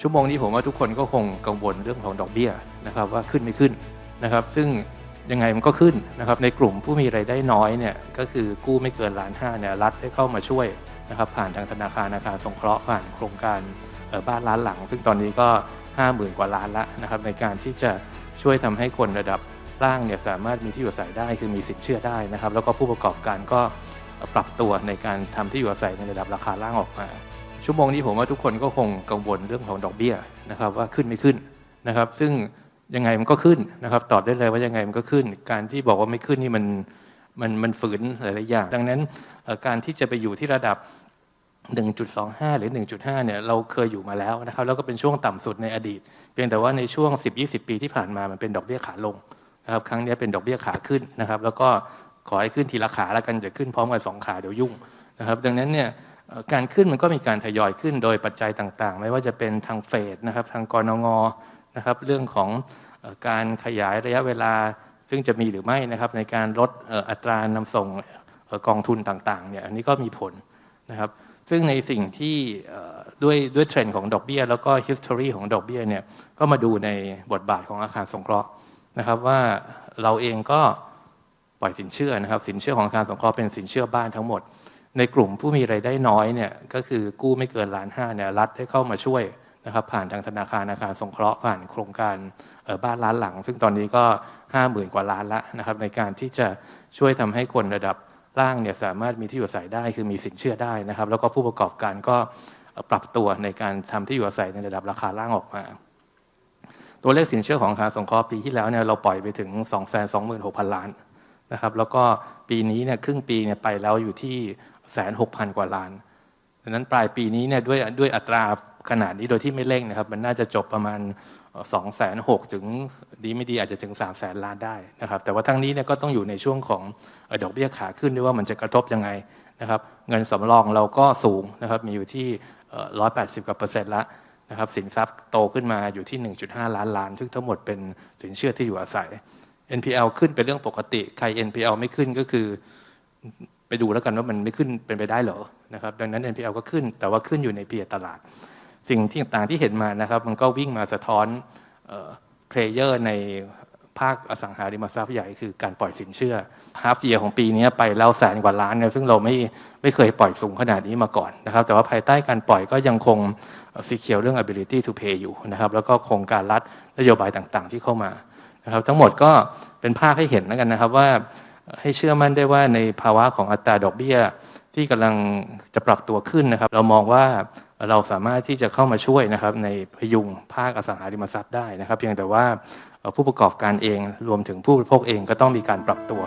ชั่วโมงนี้ผมว่าทุกคนก็คงกังวลเรื่องของดอกเบี้ยนะครับว่าขึ้นไม่ขึ้นนะครับ ซึ่งยังไงมันก็ขึ้นนะครับในกลุ่มผู้มีไรายได้น้อยเนี่ยก็คือกู้ไม่เกินล้านห้าเนี่ยรัฐได้เข้ามาช่วยนะครับผ่านทางธนาคารอาคารสงเคราะห์ผ่านโครงการบ้านล้านหลัง ซึ่งตอนนี้ก็ 5 0,000 กว่าล้านละนะครับในการที่จะช่วยทำให้คนระดับล่างเนี่ยสามารถมีที่อยู่อาศัยได้คือมีสินเชื่อได้นะครับ แล้วก็ผู้ประกอบการก็ปรับตัวในการทำที่อยู่อาศัยในระดับราคาล่างออกมา ชั่วโมงนี้ผมว่าทุกคนก็คงกังวลเรื่องของดอกเบี้ยนะครับว่าขึ้นไม่ขึ้นนะครับ ซึ่งยังไงมันก็ขึ้นนะครับ ตอบได้เลยว่ายังไงมันก็ขึ้น การที่บอกว่าไม่ขึ้นนี่มันมันมันฝืนหลายๆอย่าง ดังนั้นการที่จะไปอยู่ที่ระดับ 1.25 หรือ 1.5 เนี่ยเราเคยอยู่มาแล้วนะครับ แล้วก็เป็นช่วงต่ำสุดในอดีต เพียงแต่ว่าในช่วง 10-20 ปีที่ผ่านมามันเป็นดอกเบี้ยขาลงนะครับครั้งนี้เป็นดอกเบี้ยขาขึ้นนะครับ แล้วก็ขอให้ขึ้นทีละขาแล้วกันจะขึ้นพร้อมกันสองขาเดี๋ยวยุ่งนะครับ ดังนั้นเนี่ย การขึ้นมันก็มีการทยอยขึ้นโดยปัจจัยต่างๆ ไม่ว่าจะเป็นทางเฟดนะครับทางกรงงนะครับเรื่องของการขยายระยะเวลา ซึ่งจะมีหรือไม่นะครับในการลดอัตรานำส่งกองทุนต่างๆเนี่ยอันนี้ก็มีผลนะครับซึ่งในสิ่งที่ด้วยด้วยเทรนด์ของดอกเบี้ย แล้วก็ history ของดอกเบี้ยเนี่ยก็มาดูในบทบาทของอาคารสงเคราะห์นะครับว่าเราเองก็ปล่อยสินเชื่อนะครับสินเชื่อของอาคารสงเคราะห์เป็นสินเชื่อบ้านทั้งหมด ในกลุ่มผู้มีไรายได้น้อยเนี่ยก็คือกู้ไม่เกินล้านห้าเนี่ยรัฐได้เข้ามาช่วยนะครับผ่านทางธนาคารอาคารสงเคราะห์ผ่านโครงการบ้านล้านหลัง ซึ่งตอนนี้ก็ 5 0,000 กว่าล้านละนะครับในการที่จะช่วยทำให้คนระดับล่างเนี่ยสามารถมีที่อยู่อาศัยได้คือมีสินเชื่อได้นะครับ แล้วก็ผู้ประกอบการก็ปรับตัวในการทำที่อยู่อาศัยในระดับราคาล่างออกมา ตัวเลขสินเชื่อของอาคารสงเคราะห์ปีที่แล้วเนี่ยเราปล่อยไปถึง 2 2 6 0 0 0 ล้านนะครับแล้วก็ปีนี้เนี่ยครึ่งปีเนี่ยไปแล้วอยู่ที่ แสนหกพันกว่าล้านดังนั้นปลายปีนี้เนี่ยด้วยด้วยอัตราขนาดนี้โดยที่ไม่เร่งนะครับ มันน่าจะจบประมาณ2องแสนหกถึงดีไม่ดีอาจจะถึง3ามแสนล้านได้นะครับ แต่ว่าทั้งนี้เนี่ยก็ต้องอยู่ในช่วงของดอกเบี้ยขาขึ้นด้วยว่ามันจะกระทบยังไงนะครับ เงินสำรองเราก็สูงนะครับ มีอยู่ที่ร้อยแปดสิบกว่าเปอร์เซ็นต์ละนะครับ สินทรัพย์โตขึ้นมาอยู่ที่ 1.5 ล้านล้าน ซึ่งทั้งหมดเป็นสินเชื่อที่อยู่อาศัย NPL ขึ้นเป็นเรื่องปกติ ใคร NPL ไม่ขึ้นก็คือ ไปดูแล้วกันว่ามันไม่ขึ้นเป็นไปได้เหรอนะครับดังนั้น NPL ก็ขึ้นแต่ว่าขึ้นอยู่ในเพียตลาด สิ่งที่ต่างๆที่เห็นมานะครับ มันก็วิ่งมาสะท้อนเพลเยอร์ในภาคอสังหาริมทรัพย์ใหญ่คือการปล่อยสินเชื่อ half year ของปีนี้ไปแล้วแสนกว่าล้านนี่ยซึ่งเราไม่ไม่เคยปล่อยสูงขนาดนี้มาก่อนนะครับ แต่ว่าภายใต้การปล่อยก็ยังคงสีเขียวเรื่อง ability to pay อยู่นะครับ แล้วก็โครงการรัฐนโยบายต่างๆ ที่เข้ามานะครับ ทั้งหมดก็เป็นภาพให้เห็นแล้วกันนะครับว่า ให้เชื่อมั่นได้ว่าในภาวะของอัตราดอกเบี้ยที่กำลังจะปรับตัวขึ้นนะครับ เรามองว่าเราสามารถที่จะเข้ามาช่วยนะครับในพยุงภาคอสังหาริมทรัพย์ได้นะครับ เพียงแต่ว่าผู้ประกอบการเองรวมถึงผู้บริโภคเองก็ต้องมีการปรับตัว